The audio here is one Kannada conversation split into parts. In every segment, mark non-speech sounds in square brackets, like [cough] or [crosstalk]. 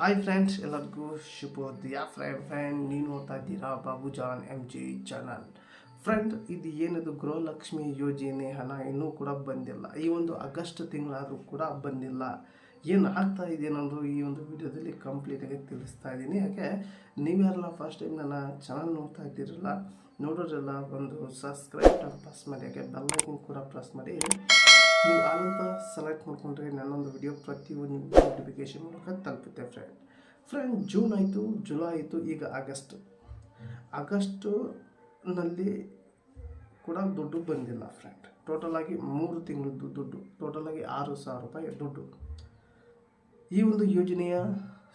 ಹಾಯ್ ಫ್ರೆಂಡ್ಸ್ ಎಲ್ಲರಿಗೂ ಶುಭೋದಯ. ಫ್ರೆಂಡ್ ಫ್ರೆಂಡ್ ನೀನು ನೋಡ್ತಾ ಇದ್ದೀರಾ Babu Jaan M G channel friend ಇದು ಏನದು ಗೃಹಲಕ್ಷ್ಮಿ ಯೋಜನೆ ಹಣ ಇನ್ನೂ ಕೂಡ ಬಂದಿಲ್ಲ. ಈ ಒಂದು ಆಗಸ್ಟ್ ತಿಂಗಳಾದರೂ ಕೂಡ ಬಂದಿಲ್ಲ. ಏನು ಆಗ್ತಾ ಇದೆ ಅನ್ನೋದು ಈ ಒಂದು ವಿಡಿಯೋದಲ್ಲಿ ಕಂಪ್ಲೀಟಾಗಿ ತಿಳಿಸ್ತಾ ಇದ್ದೀನಿ. ಯಾಕೆ? ನೀವೆಲ್ಲ ಫಸ್ಟ್ ಟೈಮ್ ನನ್ನ ಚಾನಲ್ ನೋಡ್ತಾ ಇದ್ದೀರಲ್ಲ, ನೋಡೋರೆಲ್ಲ ಒಂದು ಸಬ್ಸ್ಕ್ರೈಬ್ ಪ್ರೆಸ್ ಮಾಡಿ, ಯಾಕೆ? ಬೆಲ್ಲೈಕನ್ ಕೂಡ ಪ್ರೆಸ್ ಮಾಡಿ. ನೀವು ಆಗಂತ ಸೆಲೆಕ್ಟ್ ಮಾಡ್ಕೊಂಡ್ರೆ ನನ್ನೊಂದು ವಿಡಿಯೋ ಪ್ರತಿಯೊಂದು ನೋಟಿಫಿಕೇಶನ್ ಮೂಲಕ ತಲುಪುತ್ತೆ ಫ್ರೆಂಡ್ ಫ್ರೆಂಡ್ ಜೂನ್ ಆಯಿತು ಜುಲೈ ಆಯಿತು, ಈಗ ಆಗಸ್ಟ್ ಆಗಸ್ಟುನಲ್ಲಿ ಕೂಡ ದುಡ್ಡು ಬಂದಿಲ್ಲ ಫ್ರೆಂಡ್ ಟೋಟಲಾಗಿ ಮೂರು ತಿಂಗಳದ್ದು ದುಡ್ಡು ಟೋಟಲಾಗಿ ಆರು ಸಾವಿರ ರೂಪಾಯಿ ದುಡ್ಡು. ಈ ಒಂದು ಯೋಜನೆಯ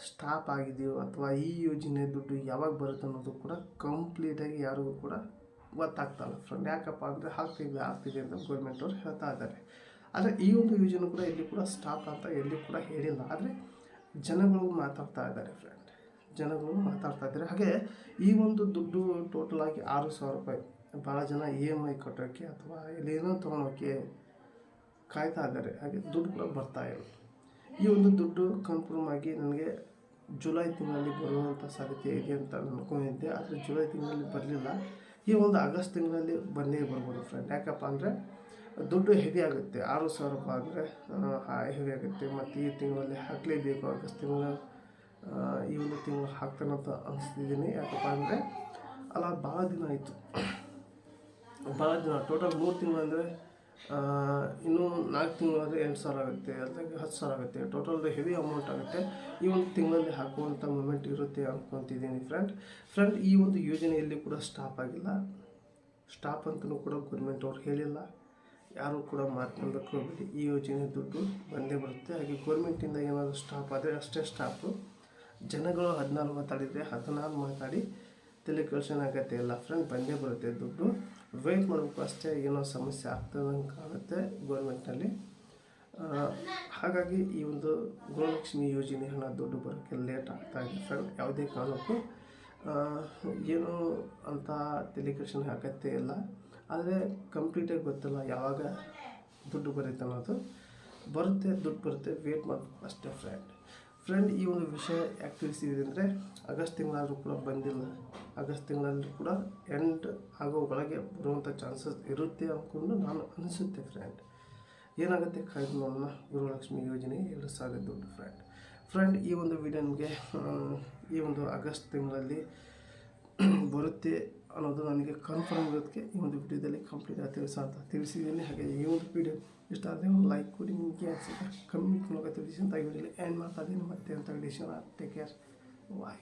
ಸ್ಟಾಪ್ ಆಗಿದೆಯೋ ಅಥವಾ ಈ ಯೋಜನೆ ದುಡ್ಡು ಯಾವಾಗ ಬರುತ್ತೆ ಅನ್ನೋದು ಕೂಡ ಕಂಪ್ಲೀಟಾಗಿ ಯಾರಿಗೂ ಕೂಡ ಗೊತ್ತಾಗ್ತಲ್ಲ ಫ್ರೆಂಡ್ ಯಾಕಪ್ಪ ಅಂದರೆ ಹಾಕ್ತೀವಿ ಆಗ್ತಿದೆ ಅಂತ ಗೌರ್ಮೆಂಟ್ ಅವ್ರು ಹೇಳ್ತಾ ಇದ್ದಾರೆ. ಆದರೆ ಈ ಒಂದು ಯೋಜನೆ ಕೂಡ ಎಲ್ಲಿ ಕೂಡ ಸ್ಟಾಪ್ ಅಂತ ಎಲ್ಲಿ ಕೂಡ ಹೇಳಿಲ್ಲ. ಆದರೆ ಜನಗಳು ಮಾತಾಡ್ತಾ ಇದ್ದಾರೆ ಫ್ರೆಂಡ್ ಜನಗಳು ಮಾತಾಡ್ತಾ ಇದ್ದಾರೆ. ಹಾಗೆ ಈ ಒಂದು ದುಡ್ಡು ಟೋಟಲ್ ಆಗಿ ಆರು ಸಾವಿರ ರೂಪಾಯಿ ಭಾಳ ಜನ ಇ ಎಂ ಐ ಕಟ್ಟೋಕ್ಕೆ ಅಥವಾ ಎಲ್ಲಿನೋ ತೊಗೊಳೋಕ್ಕೆ ಕಾಯ್ತಾ ಇದ್ದಾರೆ. ಹಾಗೆ ದುಡ್ಡು ಕೂಡ ಬರ್ತಾ ಇಲ್ಲ. ಈ ಒಂದು ದುಡ್ಡು ಕನ್ಫರ್ಮ್ ಆಗಿ ನನಗೆ ಜುಲೈ ತಿಂಗಳಲ್ಲಿ ಬರುವಂಥ ಸಾಧ್ಯತೆ ಇದೆ ಅಂತ ಅಂದ್ಕೊಂಡಿದ್ದೆ ಆದರೆ ಜುಲೈ ತಿಂಗಳಲ್ಲಿ ಬರಲಿಲ್ಲ. ಈ ಒಂದು ಆಗಸ್ಟ್ ತಿಂಗಳಲ್ಲಿ ಬಂದೇ ಬರ್ಬೋದು ಫ್ರೆಂಡ್ ಯಾಕಪ್ಪ ಅಂದರೆ ದುಡ್ಡು ಹೆವಿ ಆಗುತ್ತೆ. ಆರು ಸಾವಿರ ರೂಪಾಯಿ ಆದರೆ ಹೆವಿ ಆಗುತ್ತೆ. ಮತ್ತು ಈ ತಿಂಗಳಲ್ಲಿ ಹಾಕಲೇಬೇಕು ಆಗಸ್ಟ್ ತಿಂಗಳ ಈ ಒಂದು ತಿಂಗಳು ಹಾಕ್ತಾನಂತ ಅನಿಸ್ತಿದ್ದೀನಿ. ಯಾಕಪ್ಪ ಅಂದರೆ, ಅಲ್ಲ, ಭಾಳ ದಿನ ಆಯಿತು. ಭಾಳ ದಿನ ಟೋಟಲ್ ಮೂರು ತಿಂಗಳು ಅಂದರೆ ಇನ್ನೂ ನಾಲ್ಕು ತಿಂಗಳು ಅಂದರೆ ಎಂಟು ಸಾವಿರ ಆಗುತ್ತೆ. ಅದಾಗಿ ಹತ್ತು ಸಾವಿರ ಆಗುತ್ತೆ. ಟೋಟಲ್ ಹೆವಿ ಅಮೌಂಟ್ ಆಗುತ್ತೆ. ಈ ಒಂದು ತಿಂಗಳಲ್ಲಿ ಹಾಕುವಂಥ ಮೂಮೆಂಟ್ ಇರುತ್ತೆ ಅಂದ್ಕೊತಿದ್ದೀನಿ ಫ್ರೆಂಡ್ ಫ್ರೆಂಡ್ ಈ ಒಂದು ಯೋಜನೆಯಲ್ಲಿ ಕೂಡ ಸ್ಟಾಪ್ ಆಗಿಲ್ಲ. ಸ್ಟಾಪ್ ಅಂತಲೂ ಕೂಡ ಗೌರ್ಮೆಂಟ್ ಅವ್ರು ಹೇಳಿಲ್ಲ. ಯಾರು ಕೂಡ ಮಾತನಾಡಬೇಕು ಹೋಗ್ಬಿಟ್ಟು ಈ ಯೋಜನೆ ದುಡ್ಡು ಬಂದೇ ಬರುತ್ತೆ. ಹಾಗೆ ಗೋರ್ಮೆಂಟಿಂದ ಏನಾದರೂ ಸ್ಟಾಪ್ ಆದರೆ ಅಷ್ಟೇ ಸ್ಟಾಪು ಜನಗಳು ಹದಿನಾಲ್ಕು ಮಾತಾಡಿದರೆ ಹದಿನಾರು ಮಾತಾಡಿ ತಲೆ ಆಗತ್ತೆ ಇಲ್ಲ. ಫ್ರೆಂಡ್ ಬಂದೇ ಬರುತ್ತೆ ದುಡ್ಡು. ವೆಯ್ಟ್ ಮಾಡಬೇಕು ಅಷ್ಟೇ ಏನೋ ಸಮಸ್ಯೆ ಆಗ್ತದೆ ಅಂತ ಕಾಣುತ್ತೆ ಗೋರ್ಮೆಂಟ್ನಲ್ಲಿ ಹಾಗಾಗಿ ಈ ಒಂದು ಗೃಹಲಕ್ಷ್ಮಿ ಯೋಜನೆ ಹಣ ದುಡ್ಡು ಬರೋಕ್ಕೆ ಲೇಟ್ ಆಗ್ತಾ ಇದೆ ಫ್ರೆಂಡ್ ಯಾವುದೇ ಕಾರಣಕ್ಕೂ. ಏನು ಅಂತ ತಲೆ ಆಗತ್ತೆ ಇಲ್ಲ. ಆದರೆ ಕಂಪ್ಲೀಟಾಗಿ ಗೊತ್ತಿಲ್ಲ, ಯಾವಾಗ ದುಡ್ಡು ಬರುತ್ತೆ ಅನ್ನೋದು. ಬರುತ್ತೆ, ದುಡ್ಡು ಬರುತ್ತೆ ವೇಟ್ ಮಾಡಬೇಕು, ಅಷ್ಟೇ ಫ್ರೆಂಡ್ ಫ್ರೆಂಡ್ ಈ ಒಂದು ವಿಷಯ ಯಾಕೆ ತಿಳಿಸಿದೆ ಅಂದರೆ, ಆಗಸ್ಟ್ ತಿಂಗಳಾದರೂ ಕೂಡ ಬಂದಿಲ್ಲ. ಆಗಸ್ಟ್ ತಿಂಗಳಲ್ಲಿ ಕೂಡ ಎಂಡ್ ಆಗೋ ಒಳಗೆ ಬರುವಂಥ ಚಾನ್ಸಸ್ ಇರುತ್ತೆ ಅಂದ್ಕೊಂಡು ನಾನು ಅನಿಸುತ್ತೆ ಫ್ರೆಂಡ್ ಏನಾಗುತ್ತೆ ಕಾಯ್ದು ನೋಡೋಣ. ಗೃಹಲಕ್ಷ್ಮಿ ಯೋಜನೆ, ಎರಡು ಸಾವಿರ ದುಡ್ಡು ಫ್ರೆಂಡ್ ಫ್ರೆಂಡ್ ಈ ಒಂದು ವಿಡಿಯೋ ನಿಮಗೆ ಈ ಒಂದು ಆಗಸ್ಟ್ ತಿಂಗಳಲ್ಲಿ [clears throat] ಬರುತ್ತೆ ಅನ್ನೋದು ನನಗೆ ಕನ್ಫರ್ಮ್ ಇರೋದಕ್ಕೆ ಈ ಒಂದು ವಿಡಿಯೋದಲ್ಲಿ ಕಂಪ್ಲೀಟ್ ಆಗಿ ತಿಳಿಸ ಅಂತ ತಿಳಿಸಿದ್ದೀನಿ. ಹಾಗೆ ಈ ಒಂದು ವಿಡಿಯೋ ಇಷ್ಟ ಆದರೆ ಒಂದು ಲೈಕ್ ಕೊಡಿ, ನಿಮಗೆ ಅನಿಸುತ್ತೆ ಕಮೆಂಟ್ ಮೂಲಕ ತಿಳಿಸಿ ಅಂತ ವಿಡಿಯೋಲಿ ಎಂಡ್ ಮಾಡ್ತಾ ಇದ್ದೀನಿ. ಮತ್ತೆ ಅಂತ ವಿಡಿಯೋ ಟೇಕ್ ಕೇರ್ ಬಾಯ್